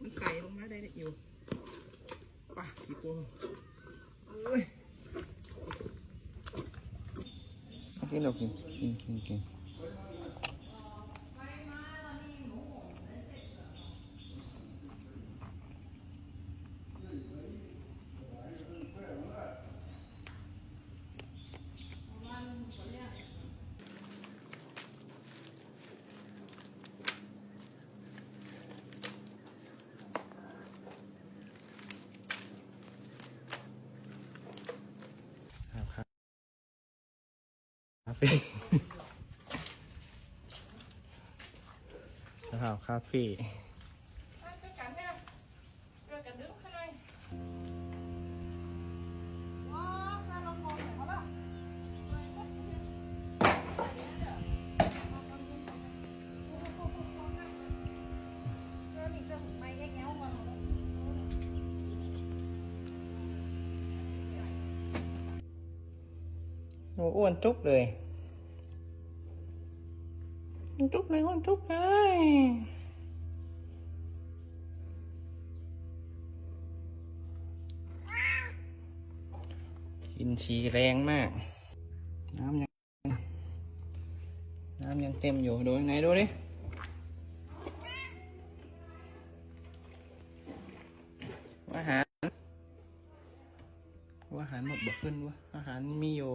มันไก่ลงมาได้เนี่ยอยู่ป่ะกี่ตัวเอ้ยกินหรอกินกินกินกิน ครับครับคาเฟ่สหาวคาเฟ่ นูอ้วนจุ๊บเลยอ้วนจุ๊บเลยอ้วนจุ๊บเลยกินชีแรงมาก น้ำยัง น้ำยังเต็มอยู่ ดูยังไงดูดิอาหาร ว่าอาหารหมดบ่ขึ้นวะอาหารมีอยู่